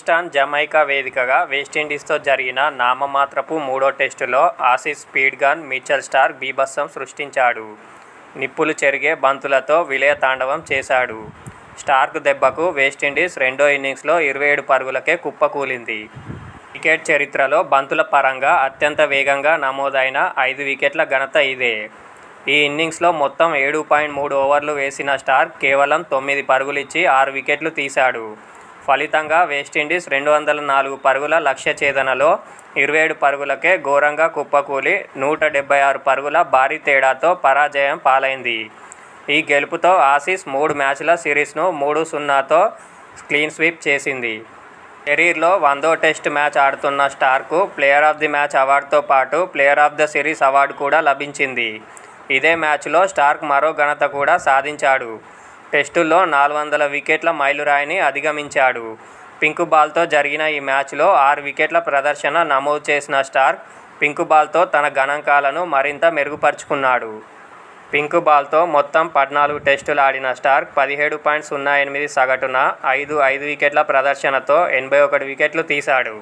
Stan Jamaica వేదికగా వెస్టిండీస్తో జరిగిన నామమాత్రపు మూడో టెస్టులో Aussies speed gun Mitchell Starc బీభత్సం సృష్టించాడు. నిప్పులు చెరిగే బంతులతో విలయ తాండవం చేశాడు. స్టార్క్ దెబ్బకు వెస్టిండీస్ రెండో ఇన్నింగ్స్లో ఇరవై ఏడు పరుగులకే కుప్పకూలింది. క్రికెట్ చరిత్రలో బంతుల పరంగా అత్యంత వేగంగా నమోదైన ఐదు వికెట్ల ఘనత ఇదే. ఈ ఇన్నింగ్స్లో మొత్తం ఏడు పాయింట్ మూడు ఓవర్లు వేసిన స్టార్క్ కేవలం తొమ్మిది పరుగులిచ్చి ఆరు వికెట్లు తీశాడు. ఫలితంగా వెస్టిండీస్ రెండు వందల నాలుగు పరుగుల లక్ష్య ఛేదనలో ఇరవై ఏడు పరుగులకే ఘోరంగా కుప్పకూలి నూట డెబ్బై ఆరు పరుగుల భారీ తేడాతో పరాజయం పాలైంది. ఈ గెలుపుతో ఆసీస్ మూడు మ్యాచ్ల సిరీస్ను మూడు సున్నాతో క్లీన్ స్వీప్ చేసింది. కెరీర్లో వందో టెస్ట్ మ్యాచ్ ఆడుతున్న స్టార్కు ప్లేయర్ ఆఫ్ ది మ్యాచ్ అవార్డుతో పాటు player of the series award కూడా లభించింది. ఇదే మ్యాచ్లో స్టార్క్ మరో ఘనత కూడా సాధించాడు. టెస్టుల్లో నాలుగు వందల వికెట్ల మైలురాయిని అధిగమించాడు. పింక్ బాల్తో జరిగిన ఈ మ్యాచ్లో ఆరు వికెట్ల ప్రదర్శన నమోదు చేసిన స్టార్క్ పింక్ బాల్తో తన గణాంకాలను మరింత మెరుగుపరుచుకున్నాడు. పింక్ బాల్తో మొత్తం పద్నాలుగు టెస్టులు ఆడిన స్టార్క్ పదిహేడు పాయింట్ సున్నా ఎనిమిది సగటున ఐదు ఐదు వికెట్ల ప్రదర్శనతో ఎనభై ఒకటి వికెట్లు తీశాడు.